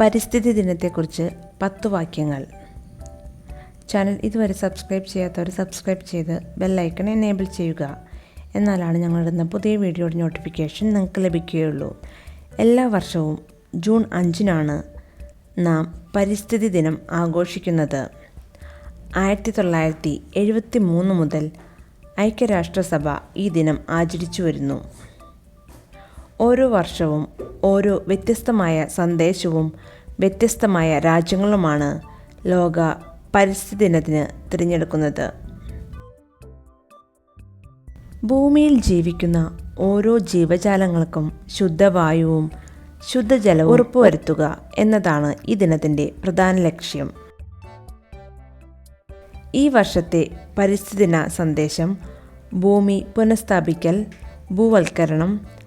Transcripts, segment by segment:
പരിസ്ഥിതി ദിനത്തെക്കുറിച്ച് പത്ത് വാക്യങ്ങൾ. ചാനൽ ഇതുവരെ സബ്സ്ക്രൈബ് ചെയ്യാത്തവർ സബ്സ്ക്രൈബ് ചെയ്ത് ബെല്ലൈക്കൺ എനേബിൾ ചെയ്യുക. എന്നാലാണ് ഞങ്ങളിടുന്ന പുതിയ വീഡിയോയുടെ നോട്ടിഫിക്കേഷൻ നിങ്ങൾക്ക് ലഭിക്കുകയുള്ളൂ. എല്ലാ വർഷവും ജൂൺ അഞ്ചിനാണ് നാം പരിസ്ഥിതി ദിനം ആഘോഷിക്കുന്നത്. ആയിരത്തി തൊള്ളായിരത്തി എഴുപത്തി മൂന്ന് മുതൽ ഐക്യരാഷ്ട്രസഭ ഈ ദിനം ആചരിച്ചു വരുന്നു. ഓരോ വർഷവും ഓരോ വ്യത്യസ്തമായ സന്ദേശവും വ്യത്യസ്തമായ രാജ്യങ്ങളുമാണ് ലോക പരിസ്ഥിതി ദിനത്തിന് തിരഞ്ഞെടുക്കുന്നത്. ഭൂമിയിൽ ജീവിക്കുന്ന ഓരോ ജീവജാലങ്ങൾക്കും ശുദ്ധവായുവും ശുദ്ധജലവും ഉറപ്പുവരുത്തുക എന്നതാണ് ഈ ദിനത്തിന്റെ പ്രധാന ലക്ഷ്യം. ഈ വർഷത്തെ പരിസ്ഥിതി ദിന സന്ദേശം ഭൂമി പുനഃസ്ഥാപിക്കൽ ഭൂവൽക്കരണം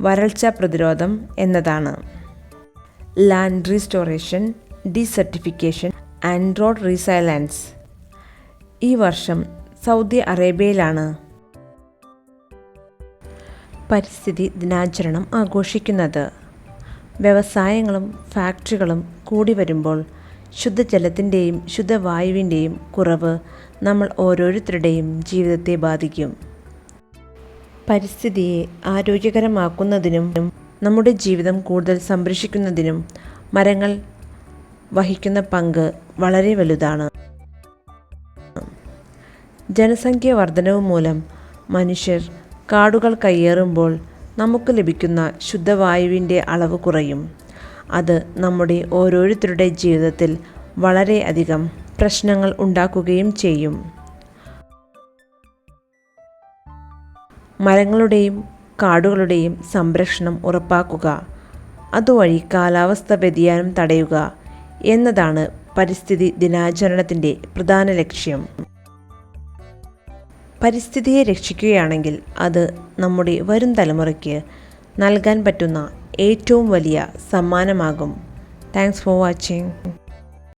വരൾച്ച പ്രതിരോധം എന്നതാണ്. Land restoration desertification and road resilience ഈ വർഷം സൗദി അറേബ്യയിലാണ് പരിസ്ഥിതി ദിനാചരണം ആഘോഷിക്കുന്നത്. വ്യവസായങ്ങളും ഫാക്ടറികളും കൂടി വരുമ്പോൾ ശുദ്ധജലത്തിന്റെയും ശുദ്ധവായുവിന്റെയും കുറവ് നമ്മൾ ഓരോരുത്തരുടെയും ജീവിതത്തെ ബാധിക്കും. പരിസ്ഥിതിയെ ആരോഗ്യകരമാക്കുന്നതിനും നമ്മുടെ ജീവിതം കൂടുതൽ സംരക്ഷിക്കുന്നതിനും മരങ്ങൾ വഹിക്കുന്ന പങ്ക് വളരെ വലുതാണ്. ജനസംഖ്യ വർധനവ് മൂലം മനുഷ്യർ കാടുകൾ കയ്യേറുമ്പോൾ നമുക്ക് ലഭിക്കുന്ന ശുദ്ധവായുവിന്റെ അളവ് കുറയും. അത് നമ്മുടെ ഓരോരുത്തരുടെ ജീവിതത്തിൽ വളരെയധികം പ്രശ്നങ്ങൾ ഉണ്ടാക്കുകയും ചെയ്യും. മരങ്ങളുടെയും കാടുകളുടെയും സംരക്ഷണം ഉറപ്പാക്കുക. അതുവഴി കാലാവസ്ഥ വ്യതിയാനം തടയുക എന്നതാണ് പരിസ്ഥിതി ദിനാചരണത്തിന്റെ പ്രധാന ലക്ഷ്യം. പരിസ്ഥിതിയെ രക്ഷിക്കുകയാണെങ്കിൽ അത് നമ്മുടെ വരും തലമുറയ്ക്ക് നൽകാൻ പറ്റുന്ന ഏറ്റവും വലിയ സമ്മാനമാകും. Thanks for watching